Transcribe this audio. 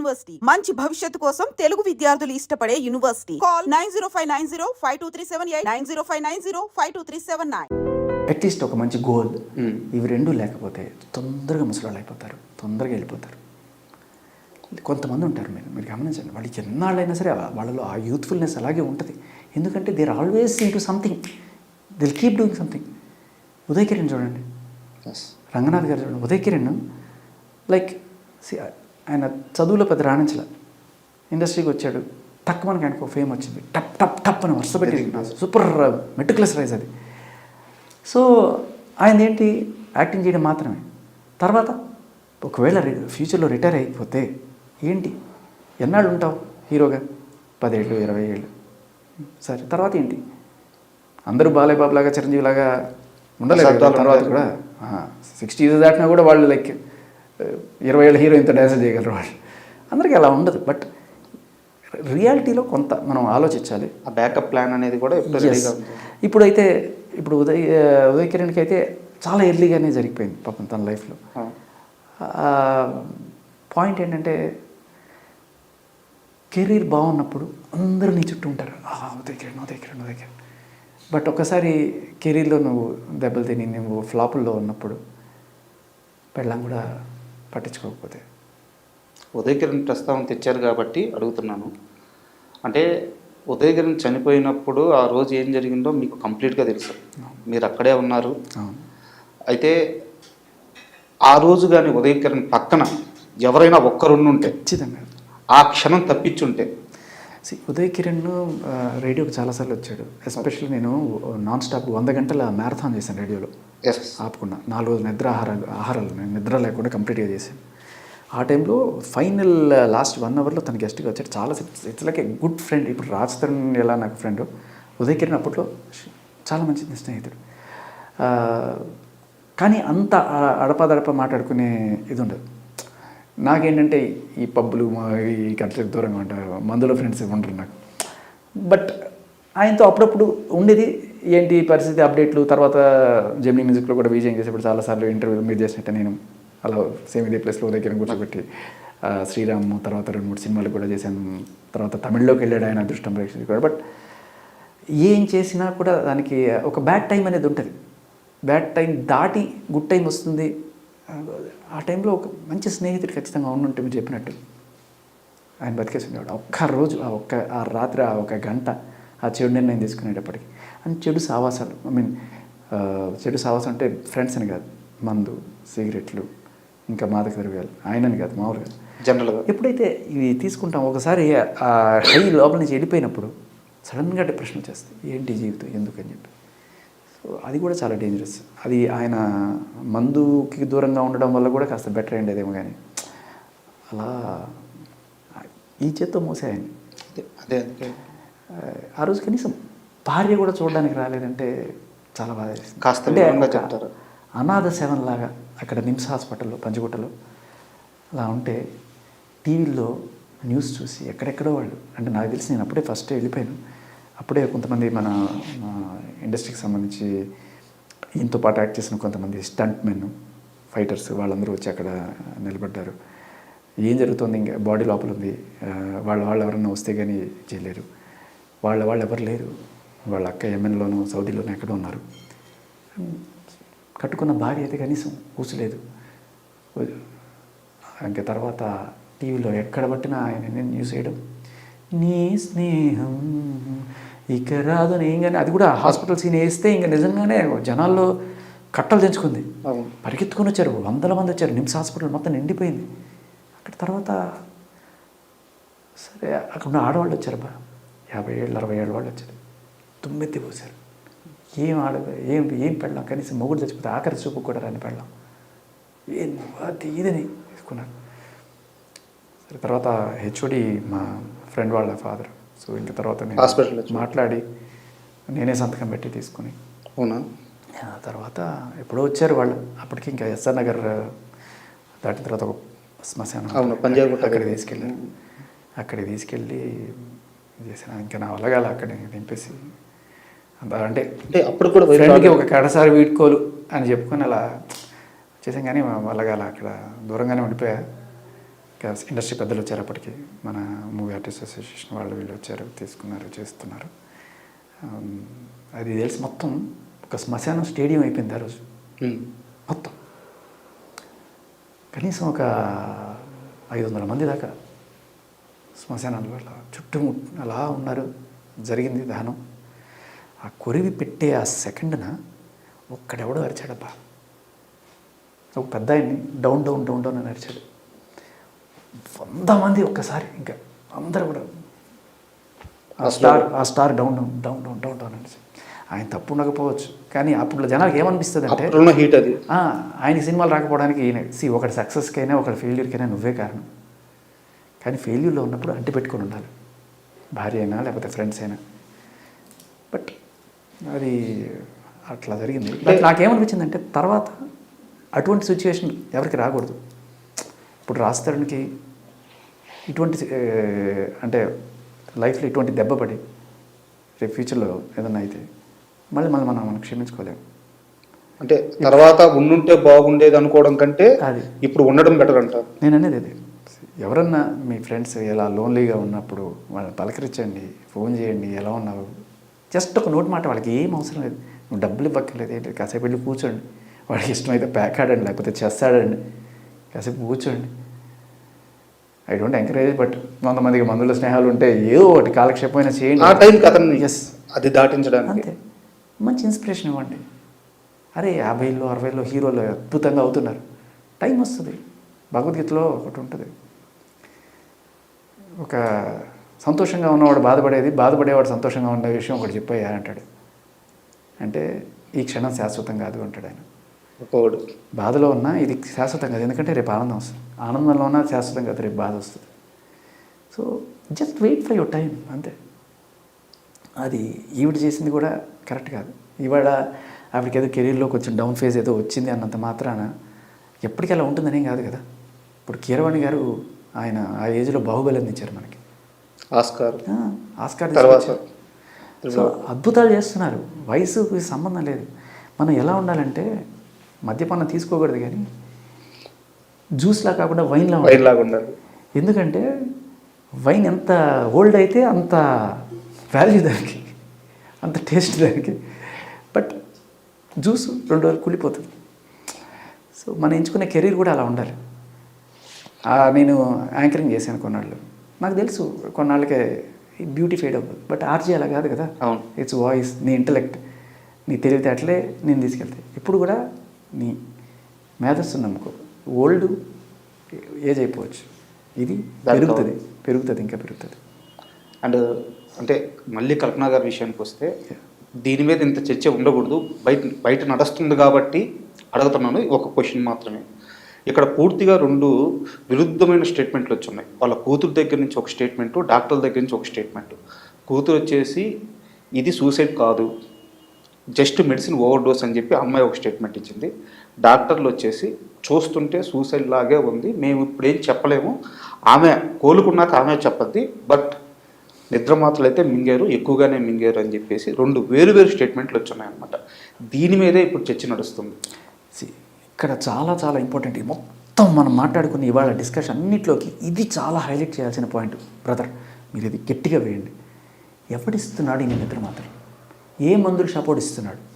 University. మంచి భవిష్యత్తు కోసం తెలుగు విద్యార్థులు ఇష్టపడే university. Call nine zero five nine zero five two three seven eight nine zero five nine zero five two three seven nine. At least ఒక మంచి goal ఇవి రెండు లేకపోతే తొందరగా ముసలాళ్ళు అయిపోతారు. తొందరగా వెళ్ళిపోతారు. కొంతమంది ఉంటారు మీరు. మీరు గమనించండి. వాళ్ళు ఎన్నాళ్ళైనా సరే వాళ్ళలో ఆ యూత్ఫుల్నెస్ అలాగే ఉంటుంది. ఎందుకంటే there always in to something they'll keep doing something Uday Kiran చూడండి. రంగనాథ్ గారు చూడండి. ఉదయ్ కిరణ్ లైక్ ఆయన చదువులో పెద్ద రాణించలే. ఇండస్ట్రీకి వచ్చాడు. టక్ మనకి ఆయనకు ఫేమ్ వచ్చింది. టప్ టప్ టప్ అని వరుస పెట్టి సూపర్ మెటిక్యులస్ రైజ్ అది. సో ఆయన ఏంటి యాక్టింగ్ చేయడం మాత్రమే. తర్వాత ఒకవేళ ఫ్యూచర్లో రిటైర్ అయిపోతే ఏంటి? ఎన్నాళ్ళు ఉంటావు హీరోగా? పదేళ్ళు ఇరవై ఏళ్ళు. సరే తర్వాత ఏంటి? అందరూ బాలయ్య బాబు లాగా చిరంజీవి లాగా ఉండలేదు తర్వాత. కూడా. సిక్స్టీ ఇయర్స్ దాటినా కూడా వాళ్ళు లైక్ ఇరవై ఏళ్ళ హీరోయిన్తో డ్యాన్స్ చేయగలరు వాళ్ళు. అందరికీ అలా ఉండదు. బట్ రియాలిటీలో కొంత మనం ఆలోచించాలి. ఆ బ్యాకప్ ప్లాన్ అనేది కూడా ఇప్పుడైతే ఇప్పుడు ఉదయ్ ఉదయ్ కిరణ్కి అయితే చాలా ఎర్లీగానే జరిగిపోయింది పాపం తన లైఫ్లో. పాయింట్ ఏంటంటే కెరీర్ బాగున్నప్పుడు అందరూ నీ చుట్టూ ఉంటారు. "ఆ, ఉదయ్ కిరణ్ ఉదయ్ కిరణ్ ఉదయ్ కిరణ్. బట్ ఒకసారి కెరీర్లో నువ్వు దెబ్బలు తిని నువ్వు ఫ్లాపుల్లో ఉన్నప్పుడు పెళ్ళం కూడా పట్టించుకోకపోతే. ఉదయ్ కిరణ్ ప్రస్తావన తెచ్చారు కాబట్టి అడుగుతున్నాను. అంటే ఉదయ్ కిరణ్ చనిపోయినప్పుడు ఆ రోజు ఏం జరిగిందో మీకు కంప్లీట్గా తెలుసు. మీరు అక్కడే ఉన్నారు. అయితే ఆ రోజు కానీ ఉదయ్ కిరణ్ పక్కన ఎవరైనా ఒక్కరుండుంటే ఖచ్చితంగా. ఆ క్షణం తప్పించుంటే See, ఉదయ్ కిరణ్ రేడియోకి చాలాసార్లు వచ్చాడు. ఎస్పెషల్లీ నేను నాన్ స్టాప్ వంద గంటల మ్యారథాన్ చేశాను రేడియోలో. ఎస్ ఆపకుండా నాలుగు రోజులు నిద్ర ఆహారాలు ఆహారాలు నేను నిద్ర లేకుండా కంప్లీట్గా చేశాను. ఆ టైంలో ఫైనల్ లాస్ట్ వన్ అవర్లో తన గెస్ట్గా వచ్చాడు. చాలా it's like a good friend ఇప్పుడు రాజ్ తరుణ్ ఎలా నాకు ఫ్రెండ్ ఉదయ్ కిరణ్ అప్పట్లో చాలా మంచి స్నేహితుడు ఆ, కానీ అంత అడపాదడప మాట్లాడుకునే ఇది ఉండదు. నాకేంటంటే ఈ పబ్బులు మా ఈ కట్లకి దూరంగా ఉంటారు మందులో ఫ్రెండ్స్ ఉంటారు నాకు. బట్ ఆయనతో అప్పుడప్పుడు ఉండేది ఏంటి పరిస్థితి అప్డేట్లు తర్వాత జెమినీ మ్యూజిక్లో కూడా విజయం చేసేప్పుడు చాలాసార్లు ఇంటర్వ్యూలు మీరు చేసినట్టు నేను అలా సేమ్ ఇదే ప్లేస్లో దగ్గర కూర్చోబెట్టి శ్రీరామ్ తర్వాత రెండు మూడు సినిమాలు కూడా చేశాను. తర్వాత తమిళ్ళోకి వెళ్ళాడు ఆయన అదృష్టం ప్రేక్షకులు కూడా. బట్ ఏం చేసినా కూడా దానికి ఒక బ్యాడ్ టైం అనేది ఉంటుంది. బ్యాడ్ టైం దాటి గుడ్ టైం వస్తుంది. ఆ టైంలో ఒక మంచి స్నేహితుడు ఖచ్చితంగా ఉండుంటే మీరు చెప్పినట్టు. ఆయన బతికేసి ఉండేవాడు ఒక్క రోజు ఆ ఒక్క ఆ రాత్రి ఆ ఒక గంట ఆ చెడు నిర్ణయం తీసుకునేటప్పటికి. అండ్ చెడు సావాసాలు ఐ మీన్ చెడు సావాసం అంటే ఫ్రెండ్స్ అని కాదు మందు సిగరెట్లు ఇంకా మాదక ద్రవ్యాలు ఆయనని కాదు మామూలుగా జనరల్గా ఎప్పుడైతే ఇవి తీసుకుంటాం ఒకసారి ఆ హై లోపల నుంచి వెళ్ళిపోయినప్పుడు సడన్గా డిప్రెషన్ వచ్చేస్తుంది ఏంటి జీవితం? ఎందుకని చెప్పి. అది కూడా చాలా డేంజరస్ అది ఆయన మందుకి దూరంగా ఉండడం వల్ల కూడా కాస్త బెటర్ అయ్యేదేమో కానీ అలా ఈ చేత్తో మోసే ఆయన అదే అదే ఆ రోజు కనీసం భార్య కూడా చూడడానికి రాలేదంటే చాలా బాధ. కాస్త చెప్తారా? అనాథ సేవన్ లాగా అక్కడ నిమ్స్ హాస్పిటల్లో పంచగుట్టలో అలా ఉంటే టీవీలో న్యూస్ చూసి ఎక్కడెక్కడో వాళ్ళు అంటే నాకు తెలిసి నేను అప్పుడే ఫస్ట్ వెళ్ళిపోయాను. అప్పుడే కొంతమంది మన ఇండస్ట్రీకి సంబంధించి ఈయనతో పాటు యాక్ట్ చేసిన కొంతమంది స్టంట్ మెన్ ఫైటర్స్ వాళ్ళందరూ వచ్చి అక్కడ నిలబడ్డారు. ఏం జరుగుతుంది? ఇంకా బాడీ లోపల ఉంది. వాళ్ళ వాళ్ళు ఎవరన్నా వస్తే కానీ చేయలేరు. వాళ్ళ వాళ్ళు ఎవరు లేరు. వాళ్ళ అక్క ఎమ్మెన్లోనూ సౌదీలోనూ ఎక్కడో ఉన్నారు. కట్టుకున్న భార్య అయితే కనీసం కూసలేదు ఇంకా తర్వాత టీవీలో ఎక్కడ పట్టినా ఆయన న్యూస్ వేయడం. నీ స్నేహం ఇక రాదు అని ఏం కానీ అది కూడా హాస్పిటల్ సీన్ వేస్తే ఇంకా నిజంగానే జనాల్లో కట్టలు తెంచుకుంది. పరిగెత్తుకొని వచ్చారు వందల మంది వచ్చారు నిమ్స్ హాస్పిటల్ మొత్తం నిండిపోయింది. అక్కడ తర్వాత సరే అక్కడ ఉన్న ఆడవాళ్ళు వచ్చారు బా. యాభై ఏళ్ళు అరవై ఏళ్ళ వాళ్ళు వచ్చారు. తుమ్మెత్తి పోసారు ఏం ఆడ ఏం ఏం పెళ్ళాం? కనీసం మొగుడు చచ్చిపోతే ఆఖరి చూపు కూడా రాని పెళ్ళాం. ఏం అది ఇదని తీసుకున్నారు. సరే తర్వాత హెచ్ఓడి మా ఫ్రెండ్ వాళ్ళ ఫాదర్. సో ఇంకా తర్వాత నేను వచ్చి. మాట్లాడి నేనే సంతకం పెట్టి తీసుకుని. అవునా? ఆ తర్వాత ఎప్పుడో వచ్చారు వాళ్ళు. అప్పటికి ఇంకా ఎస్ఆర్ నగర్ దాటిన తర్వాత ఒక శ్మశానం అవును, పంజాగుట్ట అక్కడ దగ్గర. తీసుకెళ్ళారు. అక్కడికి తీసుకెళ్ళి చేసిన ఇంకా నా వల్లగాల అక్కడ దింపేసి. అంత అంటే అంటే అప్పుడు కూడా ఫ్రెండ్కి ఒక కడసారి వీడుకోలు అని చెప్పుకొని అలా చేసాం కానీ మా వల్లగాల అక్కడ దూరంగానే ఉండిపోయా. ఇండస్ట్రీ పెద్దలు వచ్చారు అప్పటికి మన మూవీ ఆర్టిస్ట్ అసోసియేషన్ వాళ్ళు వీళ్ళు వచ్చారు తీసుకున్నారు చేస్తున్నారు. ఆమ్, అది తెలిసి మొత్తం ఒక శ్మశానం స్టేడియం అయిపోయింది ఆ రోజు. ఉమ్. మొత్తం. కనీసం ఒక ఐదు వందల మంది దాకా శ్మశానాలు అలా చుట్టుముట్ అలా ఉన్నారు. జరిగింది దహనం. ఆ కొరివి పెట్టే ఆ సెకండ్న ఒక్కడెవడో అరిచాడబ్బా. ఒక పెద్ద ఆయన్ని డౌన్ డౌన్ డౌన్ డౌన్ అని అరిచాడు. వంద మంది ఒక్కసారి ఇంకా అందరూ కూడా ఆ స్టార్ ఆ star down down down down down down అని ఆయన తప్పు ఉండకపోవచ్చు. కానీ అప్పుడు జనాలకు ఏమనిపిస్తుంది అంటే హీట్ అది. ఆయన సినిమాలు రాకపోవడానికి ఈయన సి ఒకటి సక్సెస్కైనా ఒకటి ఫెయిల్యూర్కైనా నువ్వే కారణం. కానీ ఫెయిల్యూర్లో ఉన్నప్పుడు అంటి పెట్టుకొని ఉండాలి. భార్య అయినా లేకపోతే ఫ్రెండ్స్ అయినా. బట్ అది అట్లా జరిగింది. బట్ నాకేమనిపించిందంటే తర్వాత అటువంటి సిచ్యువేషన్ ఎవరికి రాకూడదు. ఇప్పుడు రాస్తానికి ఇటువంటి అంటే లైఫ్లో ఇటువంటి దెబ్బ పడి రేపు ఫ్యూచర్లో ఏదన్నా అయితే మళ్ళీ మళ్ళీ మనం మనం క్షమించుకోలేము అంటే తర్వాత ఉండుంటే బాగుండేది అనుకోవడం కంటే అది. ఇప్పుడు ఉండడం బెటర్ అంటారు. నేను అనేది అదే. ఎవరన్నా మీ ఫ్రెండ్స్ ఎలా లోన్లీగా ఉన్నప్పుడు వాళ్ళని పలకరించండి ఫోన్ చేయండి ఎలా ఉన్నావు? జస్ట్ ఒక నోటి మాట వాళ్ళకి ఏం అవసరం లేదు. నువ్వు డబ్బులు ఇవ్వక్కర్లేదు ఏంటి? కాసేపు వెళ్ళి కూర్చోండి. వాడికి ఇష్టమైతే ప్యాక్ ఆడండి లేకపోతే చెస్ ఆడండి. కాసేపు కూర్చోండి. ఐ డోంట్ ఎంకరేజ్ బట్ కొంతమందికి మందుల స్నేహాలు ఉంటే ఏదో ఒకటి కాలక్షేపం అయినా చేయండి. ఆ టైంకి అతన్ని ఎస్ అది దాటించడానికి. అంతే. మంచి ఇన్స్పిరేషన్ ఇవ్వండి. అరే యాభైలో అరవైలో హీరోలు అద్భుతంగా అవుతున్నారు. టైం వస్తుంది. భగవద్గీతలో ఒకటి ఉంటుంది. ఒక సంతోషంగా ఉన్నవాడు బాధపడేది బాధపడేవాడు సంతోషంగా ఉన్న విషయం ఒకటి చెప్పయ్యా అంటాడు. అంటే ఈ క్షణం శాశ్వతం కాదు అంటాడు ఆయన. ఒకడు బాధలో ఉన్నా ఇది శాశ్వతం కాదు. ఎందుకంటే రేపు ఆనందం వస్తుంది. ఆనందంలో ఉన్నా శాశ్వతం కాదు రేపు బాధ వస్తుంది. So just wait for your time అంతే. అది ఈవిడ చేసింది కూడా కరెక్ట్ కాదు. ఇవాళ ఆవిడకి ఏదో కెరీర్లో కొంచెం డౌన్ ఫేజ్ ఏదో వచ్చింది అన్నంత మాత్రాన ఎప్పటికీ అలా ఉంటుందనేం కాదు కదా. ఇప్పుడు కీరవాణి గారు ఆయన ఆ ఏజ్లో బాహుబలి అందించారు మనకి. ఆస్కార్. ఆస్కార్ తర్వాత. సో అద్భుతాలు చేస్తున్నారు. వయసుకి సంబంధం లేదు. మనం ఎలా ఉండాలంటే మద్యపానం తీసుకోకూడదు కానీ జ్యూస్లా కాకుండా వైన్లా ఉండాలి. వైన్ లాగా ఉండాలి. ఎందుకంటే వైన్ ఎంత ఓల్డ్ అయితే అంత వాల్యూ దానికి అంత టేస్ట్ దానికి. బట్ జ్యూస్ రెండు రోజులు కుళ్ళిపోతుంది సో మనం ఎంచుకునే కెరీర్ కూడా అలా ఉండాలి. నేను యాంకరింగ్ చేశాను కొన్నాళ్ళు. నాకు తెలుసు కొన్నాళ్ళకే బ్యూటీ ఫేడ్ అవ్వదు. బట్ ఆర్జీ అలా కాదు కదా. అవును. ఇట్స్ వాయిస్ నీ ఇంటలెక్ట్ నీ తెలివితేటలే నేను తీసుకెళ్తాయి. ఇప్పుడు కూడా నీ మేధస్సు నమ్ముకో. ఓల్డ్ ఏజ్ అయిపోవచ్చు. ఇది పెరుగుతుంది. పెరుగుతుంది ఇంకా పెరుగుతుంది. అండ్ అంటే మళ్ళీ కల్పన గారి విషయానికి వస్తే దీని మీద ఇంత చర్చ ఉండకూడదు. బయట బయట నడుస్తుంది కాబట్టి అడుగుతున్నాను. ఒక క్వశ్చన్ మాత్రమే. ఇక్కడ పూర్తిగా రెండు విరుద్ధమైన స్టేట్మెంట్లు వచ్చున్నాయి. వాళ్ళ కూతురు దగ్గర నుంచి ఒక స్టేట్మెంట్ డాక్టర్ల దగ్గర నుంచి ఒక స్టేట్మెంట్ కూతురు వచ్చేసి ఇది సూసైడ్ కాదు. జస్ట్ మెడిసిన్ ఓవర్ డోస్ అని చెప్పి అమ్మాయి ఒక స్టేట్మెంట్ ఇచ్చింది. డాక్టర్లు వచ్చేసి చూస్తుంటే సూసైడ్ లాగే ఉంది. మేము ఇప్పుడేం చెప్పలేము. ఆమె కోలుకున్నాక ఆమె చెప్పద్ది. బట్ నిద్ర మాత్రలు అయితే మింగారు ఎక్కువగానే మింగారు అని చెప్పేసి రెండు వేరు వేరు స్టేట్మెంట్లు వచ్చున్నాయి దీని మీదే ఇప్పుడు చర్చ నడుస్తుంది. ఇక్కడ చాలా చాలా ఇంపార్టెంట్. మొత్తం మనం మాట్లాడుకున్న ఇవాళ డిస్కషన్ అన్నింటిలోకి ఇది చాలా హైలైట్ చేయాల్సిన పాయింట్. బ్రదర్ మీరు ఇది గట్టిగా వేయండి. ఎవడిస్తున్నాడు ఈ నిద్ర మాత్రం ఏ మందులు సపోర్ట్ ఇస్తున్నాడు?